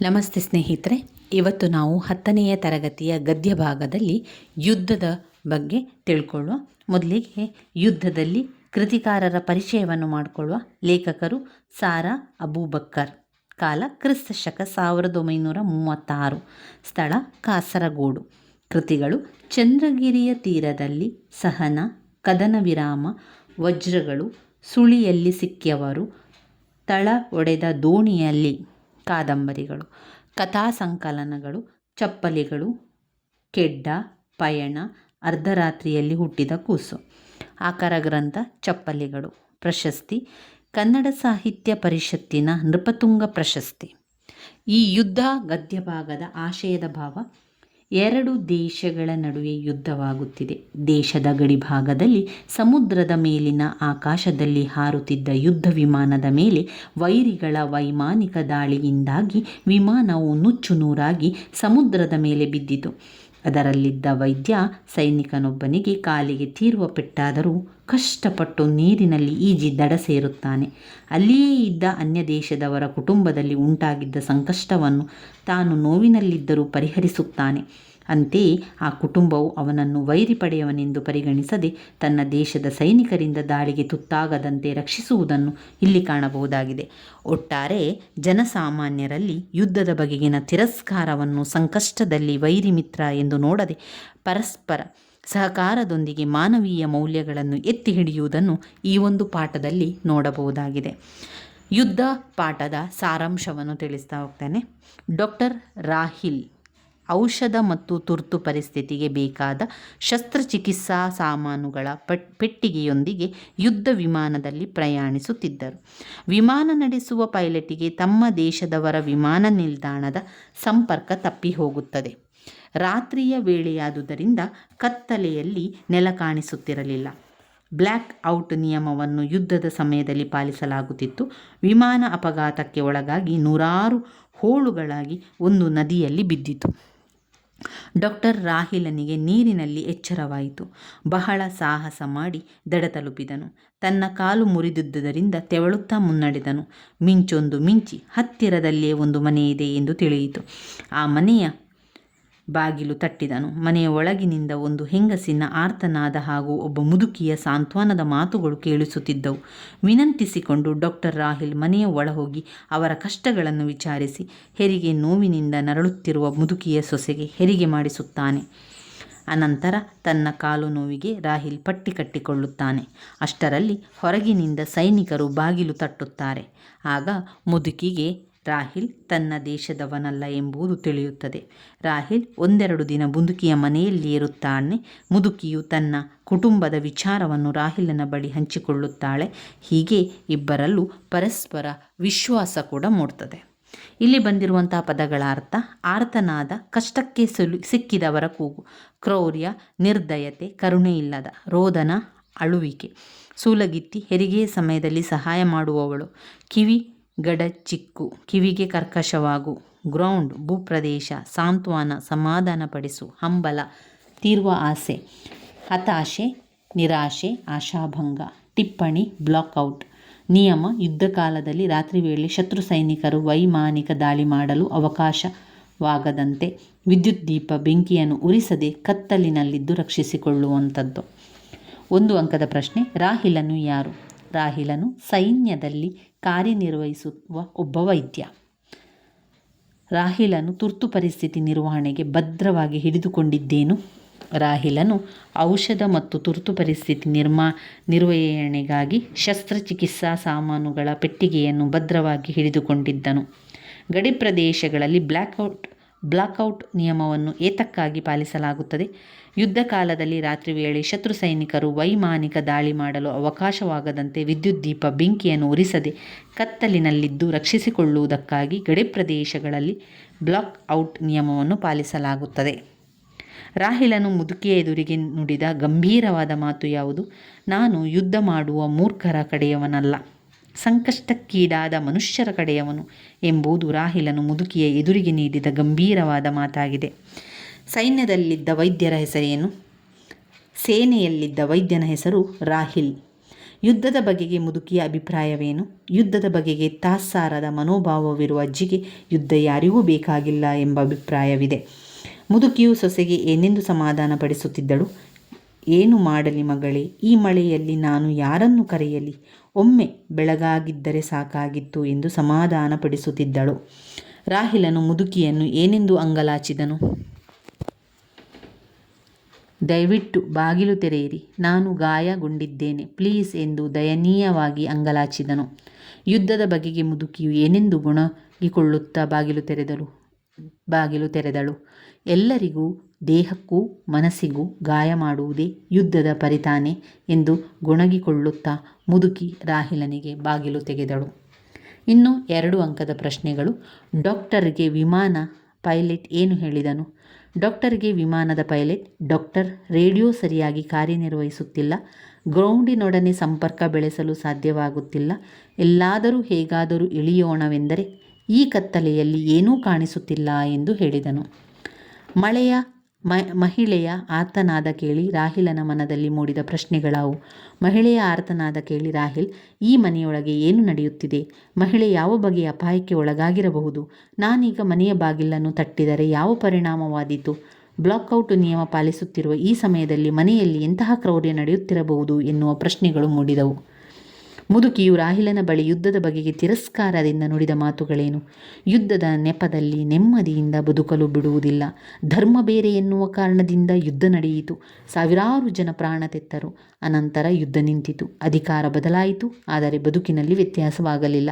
ನಮಸ್ತೆ ಸ್ನೇಹಿತರೆ, ಇವತ್ತು ನಾವು ಹತ್ತನೆಯ ತರಗತಿಯ ಗದ್ಯ ಭಾಗದಲ್ಲಿ ಯುದ್ಧದ ಬಗ್ಗೆ ತಿಳ್ಕೊಳ್ಳುವ. ಮೊದಲಿಗೆ ಯುದ್ಧದಲ್ಲಿ ಕೃತಿಕಾರರ ಪರಿಚಯವನ್ನು ಮಾಡಿಕೊಳ್ಳುವ ಲೇಖಕರು ಸಾರಾ ಅಬೂಬಕ್ಕರ್. ಕಾಲ ಕ್ರಿಸ್ತ ಶಕ ಸಾವಿರದ ಒಂಬೈನೂರ ಮೂವತ್ತಾರು. ಸ್ಥಳ ಕಾಸರಗೋಡು. ಕೃತಿಗಳು ಚಂದ್ರಗಿರಿಯ ತೀರದಲ್ಲಿ ಸಹನ, ಕದನ ವಿರಾಮ, ವಜ್ರಗಳು, ಸುಳಿಯಲ್ಲಿ ಸಿಕ್ಕಿಯವರು ತಳ ಒಡೆದ ದೋಣಿಯಲ್ಲಿ. ಕಾದಂಬರಿಗಳು, ಕಥಾ ಸಂಕಲನಗಳು, ಚಪ್ಪಲಿಗಳು, ಕೆಡ್ಡ, ಪಯಣ, ಅರ್ಧರಾತ್ರಿಯಲ್ಲಿ ಹುಟ್ಟಿದ ಕೂಸು. ಆಕರ ಗ್ರಂಥ, ಚಪ್ಪಲಿಗಳು, ಪ್ರಶಸ್ತಿ, ಕನ್ನಡ ಸಾಹಿತ್ಯ ಪರಿಷತ್ತಿನ ನೃಪತುಂಗ ಪ್ರಶಸ್ತಿ. ಈ ಯುದ್ಧ ಗದ್ಯಭಾಗದ ಆಶಯದ ಭಾವ ಎರಡು ದೇಶಗಳ ನಡುವೆ ಯುದ್ಧವಾಗುತ್ತಿದೆ. ದೇಶದ ಗಡಿಭಾಗದಲ್ಲಿ ಸಮುದ್ರದ ಮೇಲಿನ ಆಕಾಶದಲ್ಲಿ ಹಾರುತ್ತಿದ್ದ ಯುದ್ಧ ವಿಮಾನದ ಮೇಲೆ ವೈರಿಗಳ ವೈಮಾನಿಕ ದಾಳಿಯಿಂದಾಗಿ ವಿಮಾನವು ನುಚ್ಚು ನೂರಾಗಿ ಸಮುದ್ರದ ಮೇಲೆ ಬಿದ್ದಿತು. ಅದರಲ್ಲಿದ್ದ ವೈದ್ಯ ಸೈನಿಕನೊಬ್ಬನಿಗೆ ಕಾಲಿಗೆ ತೀರುವ ಪೆಟ್ಟಾದರೂ ಕಷ್ಟಪಟ್ಟು ನೀರಿನಲ್ಲಿ ಈಜಿ ದಡ ಸೇರುತ್ತಾನೆ. ಅಲ್ಲಿಯೇ ಇದ್ದ ಅನ್ಯ ದೇಶದವರ ಕುಟುಂಬದಲ್ಲಿ ಉಂಟಾಗಿದ್ದ ಸಂಕಷ್ಟವನ್ನು ತಾನು ನೋವಿನಲ್ಲಿದ್ದರೂ ಪರಿಹರಿಸುತ್ತಾನೆ. ಅಂತೆಯೇ ಆ ಕುಟುಂಬವು ಅವನನ್ನು ವೈರಿ ಪಡೆಯವನೆಂದು ಪರಿಗಣಿಸದೆ ತನ್ನ ದೇಶದ ಸೈನಿಕರಿಂದ ದಾಳಿಗೆ ತುತ್ತಾಗದಂತೆ ರಕ್ಷಿಸುವುದನ್ನು ಇಲ್ಲಿ ಕಾಣಬಹುದಾಗಿದೆ. ಒಟ್ಟಾರೆ ಜನಸಾಮಾನ್ಯರಲ್ಲಿ ಯುದ್ಧದ ಬಗೆಗಿನ ತಿರಸ್ಕಾರವನ್ನು ಸಂಕಷ್ಟದಲ್ಲಿ ವೈರಿ ಮಿತ್ರ ಎಂದು ನೋಡದೆ ಪರಸ್ಪರ ಸಹಕಾರದೊಂದಿಗೆ ಮಾನವೀಯ ಮೌಲ್ಯಗಳನ್ನು ಎತ್ತಿ ಹಿಡಿಯುವುದನ್ನು ಈ ಒಂದು ಪಾಠದಲ್ಲಿ ನೋಡಬಹುದಾಗಿದೆ. ಯುದ್ಧ ಪಾಠದ ಸಾರಾಂಶವನ್ನು ತಿಳಿಸ್ತಾ ಹೋಗ್ತೇನೆ. ಡಾಕ್ಟರ್ ರಾಹಿಲ್, ಔಷಧ ಮತ್ತು ತುರ್ತು ಪರಿಸ್ಥಿತಿಗೆ ಬೇಕಾದ ಶಸ್ತ್ರಚಿಕಿತ್ಸಾ ಸಾಮಾನುಗಳ ಪೆಟ್ಟಿಗೆಯೊಂದಿಗೆ ಯುದ್ಧ ವಿಮಾನದಲ್ಲಿ ಪ್ರಯಾಣಿಸುತ್ತಿದ್ದರು. ವಿಮಾನ ನಡೆಸುವ ಪೈಲಟಿಗೆ ತಮ್ಮ ದೇಶದವರ ವಿಮಾನ ನಿಲ್ದಾಣದ ಸಂಪರ್ಕ ತಪ್ಪಿ ಹೋಗುತ್ತದೆ ರಾತ್ರಿಯ ವೇಳೆಯಾದುದರಿಂದ ಕತ್ತಲೆಯಲ್ಲಿ ನೆಲ ಕಾಣಿಸುತ್ತಿರಲಿಲ್ಲ. ಬ್ಲ್ಯಾಕ್ ಔಟ್ ನಿಯಮವನ್ನು ಯುದ್ಧದ ಸಮಯದಲ್ಲಿ ಪಾಲಿಸಲಾಗುತ್ತಿತ್ತು. ವಿಮಾನ ಅಪಘಾತಕ್ಕೆ ಒಳಗಾಗಿ ನೂರಾರು ಹೋಳುಗಳಾಗಿ ಒಂದು ನದಿಯಲ್ಲಿ ಬಿದ್ದಿತು. ಡಾಕ್ಟರ್ ರಾಹಿಲನಿಗೆ ನೀರಿನಲ್ಲಿ ಎಚ್ಚರವಾಯಿತು. ಬಹಳ ಸಾಹಸ ಮಾಡಿ ದಡ ತಲುಪಿದನು. ತನ್ನ ಕಾಲು ಮುರಿದಿದ್ದುದರಿಂದ ತೆವಳುತ್ತಾ ಮುನ್ನಡೆದನು. ಮಿಂಚೊಂದು ಮಿಂಚಿ ಹತ್ತಿರದಲ್ಲಿಯೇ ಒಂದು ಮನೆಯಿದೆ ಎಂದು ತಿಳಿಯಿತು. ಆ ಮನೆಯ ಬಾಗಿಲು ತಟ್ಟಿದನು. ಮನೆಯ ಒಳಗಿನಿಂದ ಒಂದು ಹೆಂಗಸಿನ ಆರ್ತನಾದ ಹಾಗೂ ಒಬ್ಬ ಮುದುಕಿಯ ಸಾಂತ್ವನದ ಮಾತುಗಳು ಕೇಳಿಸುತ್ತಿದ್ದವು. ವಿನಂತಿಸಿಕೊಂಡು ಡಾಕ್ಟರ್ ರಾಹಿಲ್ ಮನೆಯ ಒಳ ಹೋಗಿ ಅವರ ಕಷ್ಟಗಳನ್ನು ವಿಚಾರಿಸಿ, ಹೆರಿಗೆ ನೋವಿನಿಂದ ನರಳುತ್ತಿರುವ ಮುದುಕಿಯ ಸೊಸೆಗೆ ಹೆರಿಗೆ ಮಾಡಿಸುತ್ತಾನೆ. ಅನಂತರ ತನ್ನ ಕಾಲು ನೋವಿಗೆ ರಾಹಿಲ್ ಪಟ್ಟಿ ಕಟ್ಟಿಕೊಳ್ಳುತ್ತಾನೆ. ಅಷ್ಟರಲ್ಲಿ ಹೊರಗಿನಿಂದ ಸೈನಿಕರು ಬಾಗಿಲು ತಟ್ಟುತ್ತಾರೆ. ಆಗ ಮುದುಕಿಗೆ ರಾಹಿಲ್ ತನ್ನ ದೇಶದವನಲ್ಲ ಎಂಬುದು ತಿಳಿಯುತ್ತದೆ. ರಾಹಿಲ್ ಒಂದೆರಡು ದಿನ ಮುದುಕಿಯ ಮನೆಯಲ್ಲಿ ಇರುತ್ತಾನೆ. ಮುದುಕಿಯು ತನ್ನ ಕುಟುಂಬದ ವಿಚಾರವನ್ನು ರಾಹಿಲನ ಬಳಿ ಹಂಚಿಕೊಳ್ಳುತ್ತಾಳೆ. ಹೀಗೆ ಇಬ್ಬರಲ್ಲೂ ಪರಸ್ಪರ ವಿಶ್ವಾಸ ಕೂಡ ಮೂಡ್ತದೆ. ಇಲ್ಲಿ ಬಂದಿರುವಂತಹ ಪದಗಳ ಅರ್ಥ, ಆರ್ತನಾದ ಕಷ್ಟಕ್ಕೆ ಸುಲು, ಸಿಕ್ಕಿದವರ ಕೂಗು, ಕ್ರೌರ್ಯ, ನಿರ್ದಯತೆ ಕರುಣೆ ಇಲ್ಲದ ರೋದನ, ಅಳುವಿಕೆ. ಸೂಲಗಿತ್ತಿ ಹೆರಿಗೆ ಸಮಯದಲ್ಲಿ ಸಹಾಯ ಮಾಡುವವಳು. ಕಿವಿ ಗಡಚಿಕ್ಕು ಕಿವಿಗೆ ಕರ್ಕಶವಾಗು, ಗ್ರೌಂಡ್, ಭೂಪ್ರದೇಶ, ಸಾಂತ್ವನ ಸಮಾಧಾನಪಡಿಸು, ಹಂಬಲ, ತೀರ್ವ ಆಸೆ, ಹತಾಶೆ, ನಿರಾಶೆ, ಆಶಾಭಂಗ, ಟಿಪ್ಪಣಿ ಬ್ಲಾಕ್ಔಟ್ ನಿಯಮ, ಯುದ್ಧ ಕಾಲದಲ್ಲಿ ರಾತ್ರಿ ವೇಳೆ ಶತ್ರು ಸೈನಿಕರು ವೈಮಾನಿಕ ದಾಳಿ ಮಾಡಲು ಅವಕಾಶವಾಗದಂತೆ ವಿದ್ಯುತ್ ದೀಪ, ಬೆಂಕಿಯನ್ನು ಉರಿಸದೆ ಕತ್ತಲಿನಲ್ಲಿದ್ದು ರಕ್ಷಿಸಿಕೊಳ್ಳುವಂಥದ್ದು. ಒಂದು ಅಂಕದ ಪ್ರಶ್ನೆ, ರಾಹಿಲನು ಯಾರು? ರಾಹಿಲನು ಸೈನ್ಯದಲ್ಲಿ ಕಾರ್ಯನಿರ್ವಹಿಸುವ ಒಬ್ಬ ವೈದ್ಯ. ರಾಹಿಲನು ತುರ್ತು ಪರಿಸ್ಥಿತಿ ನಿರ್ವಹಣೆಗೆ ಭದ್ರವಾಗಿ ಹಿಡಿದುಕೊಂಡಿದ್ದೇನು? ರಾಹಿಲನು ಔಷಧ ಮತ್ತು ತುರ್ತು ಪರಿಸ್ಥಿತಿ ನಿರ್ಮಾ, ನಿರ್ವಹಣೆಗಾಗಿ ಶಸ್ತ್ರಚಿಕಿತ್ಸಾ ಸಾಮಾನುಗಳ ಪೆಟ್ಟಿಗೆಯನ್ನು ಭದ್ರವಾಗಿ ಹಿಡಿದುಕೊಂಡಿದ್ದನು. ಗಡಿ ಪ್ರದೇಶಗಳಲ್ಲಿ ಬ್ಲ್ಯಾಕ್ಔಟ್ ಬ್ಲಾಕ್ಔಟ್ ನಿಯಮವನ್ನು ಏತಕ್ಕಾಗಿ ಪಾಲಿಸಲಾಗುತ್ತದೆ? ಯುದ್ಧ ಕಾಲದಲ್ಲಿ ರಾತ್ರಿ ವೇಳೆ ಶತ್ರು ಸೈನಿಕರು ವೈಮಾನಿಕ ದಾಳಿ ಮಾಡಲು ಅವಕಾಶವಾಗದಂತೆ ವಿದ್ಯುತ್ ದೀಪ ಬೆಂಕಿಯನ್ನು ಉರಿಸದೆ ಕತ್ತಲಿನಲ್ಲಿದ್ದು ರಕ್ಷಿಸಿಕೊಳ್ಳುವುದಕ್ಕಾಗಿ ಗಡಿ ಪ್ರದೇಶಗಳಲ್ಲಿ ಬ್ಲಾಕ್ ಔಟ್ ನಿಯಮವನ್ನು ಪಾಲಿಸಲಾಗುತ್ತದೆ. ರಾಹಿಲನು ಮುದುಕಿಯ ಎದುರಿಗೆ ನುಡಿದ ಗಂಭೀರವಾದ ಮಾತು ಯಾವುದು? ನಾನು ಯುದ್ಧ ಮಾಡುವ ಮೂರ್ಖರ ಕಡೆಯವನಲ್ಲ. ಸಂಕಷ್ಟಕ್ಕೀಡಾದ ಮನುಷ್ಯರ ಕಡೆಯವನು ಎಂಬುದು ರಾಹಿಲನು ಮುದುಕಿಯ ಎದುರಿಗೆ ನೀಡಿದ ಗಂಭೀರವಾದ ಮಾತಾಗಿದೆ. ಸೈನ್ಯದಲ್ಲಿದ್ದ ವೈದ್ಯರ ಹೆಸರೇನು? ಸೇನೆಯಲ್ಲಿದ್ದ ವೈದ್ಯನ ಹೆಸರು ರಾಹಿಲ್. ಯುದ್ಧದ ಬಗೆಗೆ ಮುದುಕಿಯ ಅಭಿಪ್ರಾಯವೇನು? ಯುದ್ಧದ ಬಗೆಗೆ ತಾತ್ಸಾರದ ಮನೋಭಾವವಿರುವ ಅಜ್ಜಿಗೆ ಯುದ್ಧ ಯಾರಿಗೂ ಬೇಕಾಗಿಲ್ಲ ಎಂಬ ಅಭಿಪ್ರಾಯವಿದೆ. ಮುದುಕಿಯು ಸೊಸೆಗೆ ಏನೆಂದು ಸಮಾಧಾನ ಪಡಿಸುತ್ತಿದ್ದಳು ಏನು ಮಾಡಲಿ ಮಗಳೇ, ಈ ಮಳೆಯಲ್ಲಿ ನಾನು ಯಾರನ್ನು ಕರೆಯಲಿ? ಒಮ್ಮೆ ಬೆಳಗಾಗಿದ್ದರೆ ಸಾಕಾಗಿತ್ತು ಎಂದು ಸಮಾಧಾನಪಡಿಸುತ್ತಿದ್ದಳು. ರಾಹಿಲನು ಮುದುಕಿಯನ್ನು ಏನೆಂದು ಅಂಗಲಾಚಿದನು? ದಯವಿಟ್ಟು ಬಾಗಿಲು ತೆರೆಯಿರಿ, ನಾನು ಗಾಯಗೊಂಡಿದ್ದೇನೆ, ಪ್ಲೀಸ್ ಎಂದು ದಯನೀಯವಾಗಿ ಅಂಗಲಾಚಿದನು. ಯುದ್ಧದ ಬಗೆಗೆ ಮುದುಕಿಯು ಏನೆಂದು ಗುಣಗಿಕೊಳ್ಳುತ್ತಾ ಬಾಗಿಲು ತೆರೆದಳು ಬಾಗಿಲು ತೆರೆದಳು. ಎಲ್ಲರಿಗೂ ದೇಹಕ್ಕೂ ಮನಸ್ಸಿಗೂ ಗಾಯ ಮಾಡುವುದೇ ಯುದ್ಧದ ಪರಿತಾನೆ ಎಂದು ಗೊಣಗಿಕೊಳ್ಳುತ್ತಾ ಮುದುಕಿ ರಾಹಿಲನಿಗೆ ಬಾಗಿಲು ತೆಗೆದಳು. ಇನ್ನು ಎರಡು ಅಂಕದ ಪ್ರಶ್ನೆಗಳು. ಡಾಕ್ಟರ್ಗೆ ವಿಮಾನ ಪೈಲಟ್ ಏನು ಹೇಳಿದನು? ಡಾಕ್ಟರ್ಗೆ ವಿಮಾನದ ಪೈಲಟ್ ಡಾಕ್ಟರ್ ರೇಡಿಯೋ ಸರಿಯಾಗಿ ಕಾರ್ಯನಿರ್ವಹಿಸುತ್ತಿಲ್ಲ. ಗ್ರೌಂಡಿನೊಡನೆ ಸಂಪರ್ಕ ಬೆಳೆಸಲು ಸಾಧ್ಯವಾಗುತ್ತಿಲ್ಲ. ಎಲ್ಲಾದರೂ ಹೇಗಾದರೂ ಇಳಿಯೋಣವೆಂದರೆ ಈ ಕತ್ತಲೆಯಲ್ಲಿ ಏನೂ ಕಾಣಿಸುತ್ತಿಲ್ಲ ಎಂದು ಹೇಳಿದನು. ಮಳೆಯ ಮಹಿಳೆಯ ಆರ್ತನಾದ ಕೇಳಿ ರಾಹಿಲನ ಮನದಲ್ಲಿ ಮೂಡಿದ ಪ್ರಶ್ನೆಗಳಾವು. ಮಹಿಳೆಯ ಆರ್ತನಾದ ಕೇಳಿ ರಾಹಿಲ್, ಈ ಮನೆಯೊಳಗೆ ಏನು ನಡೆಯುತ್ತಿದೆ? ಮಹಿಳೆ ಯಾವ ಬಗೆಯ ಅಪಾಯಕ್ಕೆ ಒಳಗಾಗಿರಬಹುದು? ನಾನೀಗ ಮನೆಯ ಬಾಗಿಲನ್ನು ತಟ್ಟಿದರೆ ಯಾವ ಪರಿಣಾಮವಾದೀತು? ಬ್ಲಾಕ್ಔಟ್ ನಿಯಮ ಪಾಲಿಸುತ್ತಿರುವ ಈ ಸಮಯದಲ್ಲಿ ಮನೆಯಲ್ಲಿ ಎಂತಹ ಕ್ರೌರ್ಯ ನಡೆಯುತ್ತಿರಬಹುದು ಎನ್ನುವ ಪ್ರಶ್ನೆಗಳು ಮೂಡಿದವು. ಮುದುಕಿಯು ರಾಹಿಲನ ಬಳಿ ಯುದ್ಧದ ಬಗೆಗೆ ತಿರಸ್ಕಾರದಿಂದ ನುಡಿದ ಮಾತುಗಳೇನು? ಯುದ್ಧದ ನೆಪದಲ್ಲಿ ನೆಮ್ಮದಿಯಿಂದ ಬದುಕಲು ಬಿಡುವುದಿಲ್ಲ. ಧರ್ಮ ಬೇರೆ ಎನ್ನುವ ಕಾರಣದಿಂದ ಯುದ್ಧ ನಡೆಯಿತು. ಸಾವಿರಾರು ಜನ ಪ್ರಾಣ ತೆತ್ತರು. ಅನಂತರ ಯುದ್ಧ ನಿಂತಿತು. ಅಧಿಕಾರ ಬದಲಾಯಿತು. ಆದರೆ ಬದುಕಿನಲ್ಲಿ ವ್ಯತ್ಯಾಸವಾಗಲಿಲ್ಲ.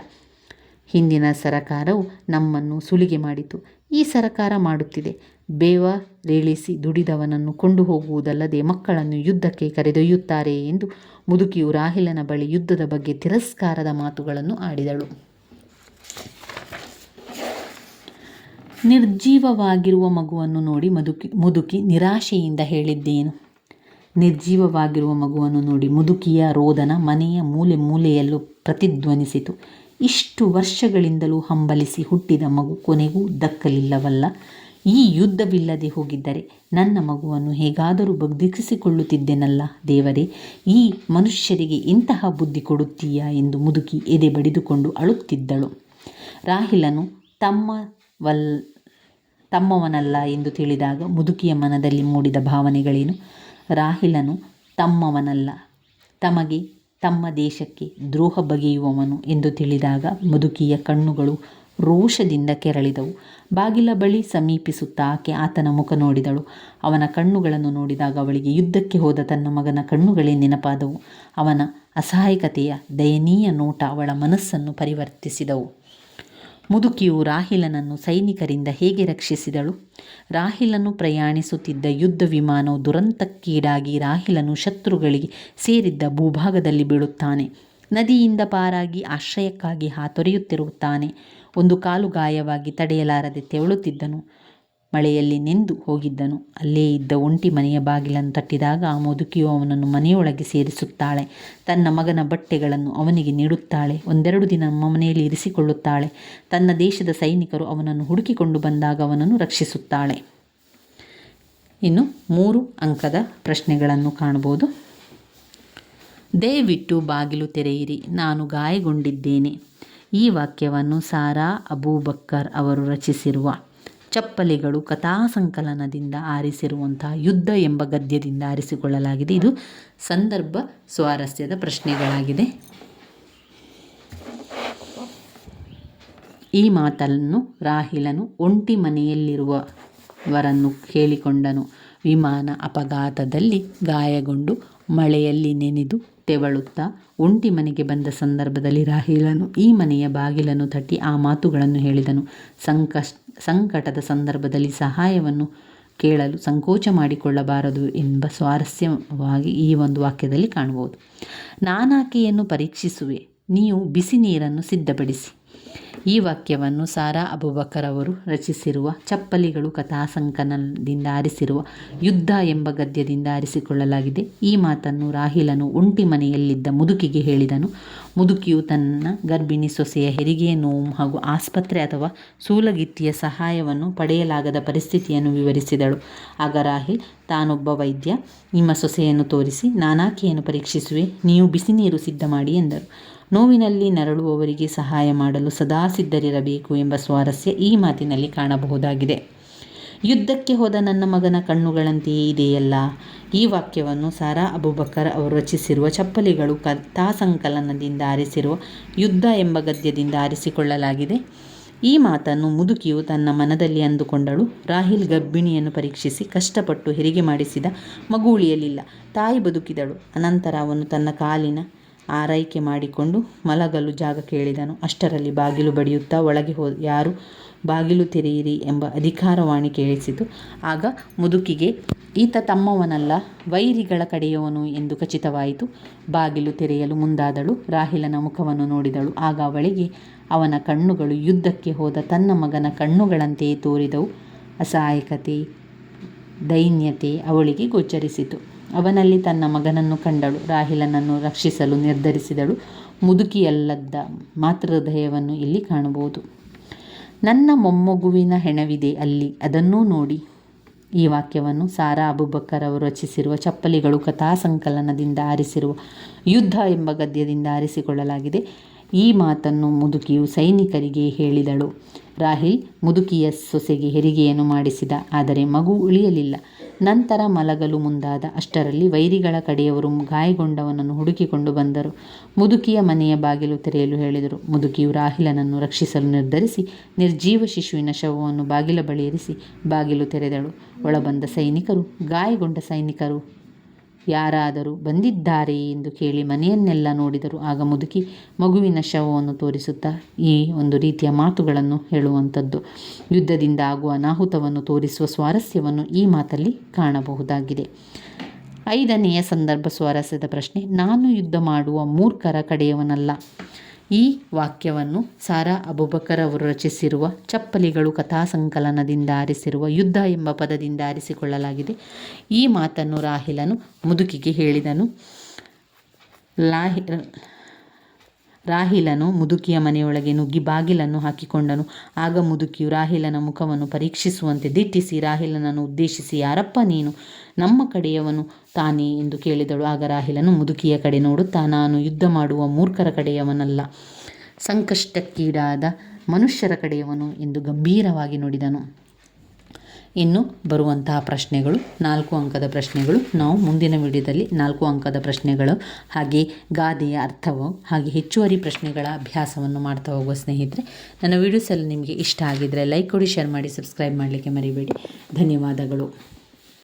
ಹಿಂದಿನ ಸರಕಾರವು ನಮ್ಮನ್ನು ಸುಲಿಗೆ ಮಾಡಿತು. ಈ ಸರಕಾರ ಮಾಡುತ್ತಿದೆ. ಬೇವ ರೇಳಿಸಿ ದುಡಿದವನನ್ನು ಕೊಂಡು ಹೋಗುವುದಲ್ಲದೆ ಮಕ್ಕಳನ್ನು ಯುದ್ಧಕ್ಕೆ ಕರೆದೊಯ್ಯುತ್ತಾರೆ ಎಂದು ಮುದುಕಿಯು ರಾಹಿಲನ ಬಳಿ ಯುದ್ಧದ ಬಗ್ಗೆ ತಿರಸ್ಕಾರದ ಮಾತುಗಳನ್ನು ಆಡಿದಳು. ನಿರ್ಜೀವವಾಗಿರುವ ಮಗುವನ್ನು ನೋಡಿ ಮದುಕಿ, ಮುದುಕಿ ನಿರಾಶೆಯಿಂದ ಹೇಳಿದ್ದೇನು? ನಿರ್ಜೀವವಾಗಿರುವ ಮಗುವನ್ನು ನೋಡಿ ಮುದುಕಿಯ ರೋದನ ಮನೆಯ ಮೂಲೆ ಮೂಲೆಯಲ್ಲೂ ಪ್ರತಿಧ್ವನಿಸಿತು. ಇಷ್ಟು ವರ್ಷಗಳಿಂದಲೂ ಹಂಬಲಿಸಿ ಹುಟ್ಟಿದ ಮಗು ಕೊನೆಗೂ ದಕ್ಕಲಿಲ್ಲವಲ್ಲ. ಈ ಯುದ್ಧವಿಲ್ಲದೆ ಹೋಗಿದ್ದರೆ ನನ್ನ ಮಗುವನ್ನು ಹೇಗಾದರೂ ಬಗ್ಗಿಸಿಕೊಳ್ಳುತ್ತಿದ್ದೆನಲ್ಲ ದೇವರೇ, ಈ ಮನುಷ್ಯರಿಗೆ ಇಂತಹ ಬುದ್ಧಿ ಕೊಡುತ್ತೀಯಾ ಎಂದು ಮುದುಕಿ ಎದೆ ಬಡಿದುಕೊಂಡು ಅಳುತ್ತಿದ್ದಳು. ರಾಹಿಲನು, ತಮ್ಮ ವಲ್, ತಮ್ಮವನಲ್ಲ ಎಂದು ತಿಳಿದಾಗ ಮುದುಕಿಯ ಮನದಲ್ಲಿ ಮೂಡಿದ ಭಾವನೆಗಳೇನು? ರಾಹಿಲನು, ತಮ್ಮವನಲ್ಲ, ತಮಗೆ ತಮ್ಮ ದೇಶಕ್ಕೆ ದ್ರೋಹ ಬಗೆಯುವವನು ಎಂದು ತಿಳಿದಾಗ ಮುದುಕಿಯ ಕಣ್ಣುಗಳು ರೋಷದಿಂದ ಕೆರಳಿದವು. ಬಾಗಿಲ ಬಳಿ ಸಮೀಪಿಸುತ್ತಾ ಆಕೆ ಆತನ ಮುಖ ನೋಡಿದಳು. ಅವನ ಕಣ್ಣುಗಳನ್ನು ನೋಡಿದಾಗ ಅವಳಿಗೆ ಯುದ್ಧಕ್ಕೆ ಹೋದ ತನ್ನ ಮಗನ ಕಣ್ಣುಗಳೇ ನೆನಪಾದವು. ಅವನ ಅಸಹಾಯಕತೆಯ ದಯನೀಯ ನೋಟ ಅವಳ ಮನಸ್ಸನ್ನು ಪರಿವರ್ತಿಸಿದವು. ಮುದುಕಿಯು ರಾಹಿಲನನ್ನು ಸೈನಿಕರಿಂದ ಹೇಗೆ ರಕ್ಷಿಸಿದಳು? ರಾಹಿಲನು ಪ್ರಯಾಣಿಸುತ್ತಿದ್ದ ಯುದ್ಧ ವಿಮಾನವು ದುರಂತಕ್ಕೀಡಾಗಿ ರಾಹಿಲನು ಶತ್ರುಗಳಿಗೆ ಸೇರಿದ್ದ ಭೂಭಾಗದಲ್ಲಿ ಬೀಳುತ್ತಾನೆ. ನದಿಯಿಂದ ಪಾರಾಗಿ ಆಶ್ರಯಕ್ಕಾಗಿ ಹಾತೊರೆಯುತ್ತಿರುತ್ತಾನೆ. ಒಂದು ಕಾಲು ಗಾಯವಾಗಿ ತಡೆಯಲಾರದೆ ತೆವಳುತ್ತಿದ್ದನು. ಮಳೆಯಲ್ಲಿ ನೆಂದು ಹೋಗಿದ್ದನು. ಅಲ್ಲೇ ಇದ್ದ ಒಂಟಿ ಮನೆಯ ಬಾಗಿಲನ್ನು ತಟ್ಟಿದಾಗ ಆ ಮುದುಕಿಯು ಅವನನ್ನು ಮನೆಯೊಳಗೆ ಸೇರಿಸುತ್ತಾಳೆ. ತನ್ನ ಮಗನ ಬಟ್ಟೆಗಳನ್ನು ಅವನಿಗೆ ನೀಡುತ್ತಾಳೆ. ಒಂದೆರಡು ದಿನ ನಮ್ಮ ಮನೆಯಲ್ಲಿ ಇರಿಸಿಕೊಳ್ಳುತ್ತಾಳೆ. ತನ್ನ ದೇಶದ ಸೈನಿಕರು ಅವನನ್ನು ಹುಡುಕಿಕೊಂಡು ಬಂದಾಗ ಅವನನ್ನು ರಕ್ಷಿಸುತ್ತಾಳೆ. ಇನ್ನು ಮೂರು ಅಂಕದ ಪ್ರಶ್ನೆಗಳನ್ನು ಕಾಣಬಹುದು. ದಯವಿಟ್ಟು ಬಾಗಿಲು ತೆರೆಯಿರಿ. ನಾನು ಗಾಯಗೊಂಡಿದ್ದೇನೆ. ಈ ವಾಕ್ಯವನ್ನು ಸಾರಾ ಅಬೂಬಕ್ಕರ್ ಅವರು ರಚಿಸಿರುವ ಚಪ್ಪಲಿಗಳು ಕಥಾಸಂಕಲನದಿಂದ ಆರಿಸಿರುವಂತಹ ಯುದ್ಧ ಎಂಬ ಗದ್ಯದಿಂದ ಆರಿಸಿಕೊಳ್ಳಲಾಗಿದೆ. ಇದು ಸಂದರ್ಭ ಸ್ವಾರಸ್ಯದ ಪ್ರಶ್ನೆಗಳಾಗಿದೆ. ಈ ಮಾತನ್ನು ರಾಹಿಲನು ಒಂಟಿ ಮನೆಯಲ್ಲಿರುವವರನ್ನು ಕೇಳಿಕೊಂಡನು ವಿಮಾನ ಅಪಘಾತದಲ್ಲಿ ಗಾಯಗೊಂಡು ಮಳೆಯಲ್ಲಿ ನೆನೆದು ತೆವಳುತ್ತಾ ಒಂಟಿ ಮನೆಗೆ ಬಂದ ಸಂದರ್ಭದಲ್ಲಿ ರಾಹಿಲನು ಈ ಮನೆಯ ಬಾಗಿಲನ್ನು ತಟ್ಟಿ ಆ ಮಾತುಗಳನ್ನು ಹೇಳಿದನು. ಸಂಕಷ್ಟ ಸಂಕಟದ ಸಂದರ್ಭದಲ್ಲಿ ಸಹಾಯವನ್ನು ಕೇಳಲು ಸಂಕೋಚ ಮಾಡಿಕೊಳ್ಳಬಾರದು ಎಂಬ ಸ್ವಾರಸ್ಯವಾಗಿ ಈ ಒಂದು ವಾಕ್ಯದಲ್ಲಿ ಕಾಣಬಹುದು ನಾನಾಕೆಯನ್ನು ಪರೀಕ್ಷಿಸುವೆ, ನೀವು ಬಿಸಿ ನೀರನ್ನು ಸಿದ್ಧಪಡಿಸಿ. ಈ ವಾಕ್ಯವನ್ನು ಸಾರಾ ಅಬುಬಕರ್ ಅವರು ರಚಿಸಿರುವ ಚಪ್ಪಲಿಗಳು ಕಥಾಸಂಕನದಿಂದ ಆರಿಸಿರುವ ಯುದ್ಧ ಎಂಬ ಗದ್ಯದಿಂದ ಆರಿಸಿಕೊಳ್ಳಲಾಗಿದೆ. ಈ ಮಾತನ್ನು ರಾಹಿಲನು ಒಂಟಿ ಮನೆಯಲ್ಲಿದ್ದ ಮುದುಕಿಗೆ ಹೇಳಿದನು. ಮುದುಕಿಯು ತನ್ನ ಗರ್ಭಿಣಿ ಸೊಸೆಯ ಹೆರಿಗೆಯ ನೋವು ಹಾಗೂ ಆಸ್ಪತ್ರೆ ಅಥವಾ ಸೂಲಗಿತ್ತಿಯ ಸಹಾಯವನ್ನು ಪಡೆಯಲಾಗದ ಪರಿಸ್ಥಿತಿಯನ್ನು ವಿವರಿಸಿದಳು. ಆಗ ರಾಹಿಲ್, ತಾನೊಬ್ಬ ವೈದ್ಯ, ನಿಮ್ಮ ಸೊಸೆಯನ್ನು ತೋರಿಸಿ ನಾನಾಕೆಯನ್ನು ಪರೀಕ್ಷಿಸುವೆ, ನೀವು ಬಿಸಿ ನೀರು ಸಿದ್ಧ ಮಾಡಿ ಎಂದರು. ನೋವಿನಲ್ಲಿ ನರಳುವವರಿಗೆ ಸಹಾಯ ಮಾಡಲು ಸದಾ ಸಿದ್ಧರಿರಬೇಕು ಎಂಬ ಸ್ವಾರಸ್ಯ ಈ ಮಾತಿನಲ್ಲಿ ಕಾಣಬಹುದಾಗಿದೆ. ಯುದ್ಧಕ್ಕೆ ಹೋದ ನನ್ನ ಮಗನ ಕಣ್ಣುಗಳಂತೆಯೇ ಇದೆಯಲ್ಲ? ಈ ವಾಕ್ಯವನ್ನು ಸಾರಾ ಅಬುಬಕರ್ ಅವರು ರಚಿಸಿರುವ ಚಪ್ಪಲಿಗಳು ಕಥಾ ಸಂಕಲನದಿಂದ ಆರಿಸಿರುವ ಯುದ್ಧ ಎಂಬ ಗದ್ಯದಿಂದ ಆರಿಸಿಕೊಳ್ಳಲಾಗಿದೆ. ಈ ಮಾತನ್ನು ಮುದುಕಿಯು ತನ್ನ ಮನದಲ್ಲಿ ಅಂದುಕೊಂಡಳು. ರಾಹಿಲ್ ಗರ್ಭಿಣಿಯನ್ನು ಪರೀಕ್ಷಿಸಿ ಕಷ್ಟಪಟ್ಟು ಹೆರಿಗೆ ಮಾಡಿಸಿದ ಮಗು ಉಳಿಯಲಿಲ್ಲ ತಾಯಿ ಬದುಕಿದಳು. ಅನಂತರ ಅವನು ತನ್ನ ಕಾಲಿನ ಆರೈಕೆ ಮಾಡಿಕೊಂಡು ಮಲಗಲು ಜಾಗ ಕೇಳಿದನು. ಅಷ್ಟರಲ್ಲಿ ಬಾಗಿಲು ಬಡಿಯುತ್ತಾ ಒಳಗೆ ಹೋ, ಯಾರು ಬಾಗಿಲು ತೆರೆಯಿರಿ ಎಂಬ ಅಧಿಕಾರವಾಣಿ ಕೇಳಿಸಿತು. ಆಗ ಮುದುಕಿಗೆ, ಈತ ತಮ್ಮವನಲ್ಲ, ವೈರಿಗಳ ಕಡೆಯವನು ಎಂದು ಖಚಿತವಾಯಿತು. ಬಾಗಿಲು ತೆರೆಯಲು ಮುಂದಾದಳು, ರಾಹಿಲನ ಮುಖವನ್ನು ನೋಡಿದಳು. ಆಗ ಅವಳಿಗೆ, ಅವನ ಕಣ್ಣುಗಳು ಯುದ್ಧಕ್ಕೆ ಹೋದ ತನ್ನ ಮಗನ ಕಣ್ಣುಗಳಂತೆಯೇ ತೋರಿದವು. ಅಸಹಾಯಕತೆ, ದೈನ್ಯತೆ ಅವಳಿಗೆ ಗೋಚರಿಸಿತು. ಅವನಲ್ಲಿ ತನ್ನ ಮಗನನ್ನು ಕಂಡಳು, ರಾಹಿಲನನ್ನು ರಕ್ಷಿಸಲು ನಿರ್ಧರಿಸಿದಳು. ಮುದುಕಿಯಲ್ಲದ ಮಾತೃಹೃದಯವನ್ನು ಇಲ್ಲಿ ಕಾಣಬಹುದು. ನನ್ನ ಮೊಮ್ಮಗುವಿನ ಹೆಣವಿದೆ ಅಲ್ಲಿ, ಅದನ್ನೂ ನೋಡಿ. ಈ ವಾಕ್ಯವನ್ನು ಸಾರಾ ಅಬುಬಕ್ಕರ್ ಅವರು ರಚಿಸಿರುವ ಚಪ್ಪಲಿಗಳು ಕಥಾ ಸಂಕಲನದಿಂದ ಆರಿಸಿರುವ ಯುದ್ಧ ಎಂಬ ಗದ್ಯದಿಂದ ಆರಿಸಿಕೊಳ್ಳಲಾಗಿದೆ. ಈ ಮಾತನ್ನು ಮುದುಕಿಯು ಸೈನಿಕರಿಗೆ ಹೇಳಿದಳು. ರಾಹಿಲ್ ಮುದುಕಿಯ ಸೊಸೆಗೆ ಹೆರಿಗೆಯನ್ನು ಮಾಡಿಸಿದ, ಆದರೆ ಮಗು ಉಳಿಯಲಿಲ್ಲ. ನಂತರ ಮಲಗಲು ಮುಂದಾದ ಅಷ್ಟರಲ್ಲಿ ವೈರಿಗಳ ಕಡೆಯವರು ಗಾಯಗೊಂಡವನನ್ನು ಹುಡುಕಿಕೊಂಡು ಬಂದರು. ಮುದುಕಿಯ ಮನೆಯ ಬಾಗಿಲು ತೆರೆಯಲು ಹೇಳಿದರು. ಮುದುಕಿಯು ರಾಹಿಲನನ್ನು ರಕ್ಷಿಸಲು ನಿರ್ಧರಿಸಿ, ನಿರ್ಜೀವ ಶಿಶುವಿನ ಶವವನ್ನು ಬಾಗಿಲ ಬಳಿ ಇರಿಸಿ, ಬಾಗಿಲು ತೆರೆದಳು. ಒಳಬಂದ ಸೈನಿಕರು, ಗಾಯಗೊಂಡ ಸೈನಿಕರು ಯಾರಾದರೂ ಬಂದಿದ್ದಾರೆ ಎಂದು ಕೇಳಿ ಮನೆಯನ್ನೆಲ್ಲ ನೋಡಿದರು. ಆಗ ಮುದುಕಿ ಮಗುವಿನ ಶವವನ್ನು ತೋರಿಸುತ್ತಾ ಈ ಒಂದು ರೀತಿಯ ಮಾತುಗಳನ್ನು ಹೇಳುವಂಥದ್ದು. ಯುದ್ಧದಿಂದ ಆಗುವ ಅನಾಹುತವನ್ನು ತೋರಿಸುವ ಸ್ವಾರಸ್ಯವನ್ನು ಈ ಮಾತಲ್ಲಿ ಕಾಣಬಹುದಾಗಿದೆ. ಐದನೆಯ ಸಂದರ್ಭ ಸ್ವಾರಸ್ಯದ ಪ್ರಶ್ನೆ, ನಾನು ಯುದ್ಧ ಮಾಡುವ ಮೂರ್ಖರ ಕಡೆಯವನಲ್ಲ. ಈ ವಾಕ್ಯವನ್ನು ಸಾರಾ ಅಬುಬಕರ್ ಅವರು ರಚಿಸಿರುವ ಚಪ್ಪಲಿಗಳು ಕಥಾ ಸಂಕಲನದಿಂದ ಆರಿಸಿರುವ ಯುದ್ಧ ಎಂಬ ಪದದಿಂದ ಆರಿಸಿಕೊಳ್ಳಲಾಗಿದೆ. ಈ ಮಾತನ್ನು ರಾಹಿಲನು ಮುದುಕಿಗೆ ಹೇಳಿದನು. ಲಾಹಿ ರಾಹಿಲನು ಮುದುಕಿಯ ಮನೆಯೊಳಗೆ ನುಗ್ಗಿ ಬಾಗಿಲನ್ನು ಹಾಕಿಕೊಂಡನು. ಆಗ ಮುದುಕಿಯು ರಾಹಿಲನ ಮುಖವನ್ನು ಪರೀಕ್ಷಿಸುವಂತೆ ದಿಟ್ಟಿಸಿ, ರಾಹಿಲನನ್ನು ಉದ್ದೇಶಿಸಿ, ಯಾರಪ್ಪ ನೀನು? ನಮ್ಮ ಕಡೆಯವನು ತಾನೇ ಎಂದು ಕೇಳಿದಳು. ಆಗ ರಾಹಿಲನು ಮುದುಕಿಯ ಕಡೆ ನೋಡುತ್ತಾ, ನಾನು ಯುದ್ಧ ಮಾಡುವ ಮೂರ್ಖರ ಕಡೆಯವನಲ್ಲ, ಸಂಕಷ್ಟಕ್ಕೀಡಾದ ಮನುಷ್ಯರ ಕಡೆಯವನು ಎಂದು ಗಂಭೀರವಾಗಿ ನುಡಿದನು. ಇನ್ನು ಬರುವಂತಹ ಪ್ರಶ್ನೆಗಳು, ನಾಲ್ಕು ಅಂಕದ ಪ್ರಶ್ನೆಗಳು. ನಾವು ಮುಂದಿನ ವಿಡಿಯೋದಲ್ಲಿ ನಾಲ್ಕು ಅಂಕದ ಪ್ರಶ್ನೆಗಳು, ಹಾಗೆ ಗಾದೆಯ ಅರ್ಥವು, ಹಾಗೆ ಹೆಚ್ಚುವರಿ ಪ್ರಶ್ನೆಗಳ ಅಭ್ಯಾಸವನ್ನು ಮಾಡ್ತಾ ಹೋಗುವ ಸ್ನೇಹಿತರೆ, ನನ್ನ ವೀಡಿಯೋಸಲ್ಲಿ ನಿಮಗೆ ಇಷ್ಟ ಆಗಿದ್ದರೆ ಲೈಕ್ ಕೊಡಿ ಶೇರ್ ಮಾಡಿ ಸಬ್ಸ್ಕ್ರೈಬ್ ಮಾಡಲಿಕ್ಕೆ ಮರಿಬೇಡಿ. ಧನ್ಯವಾದಗಳು.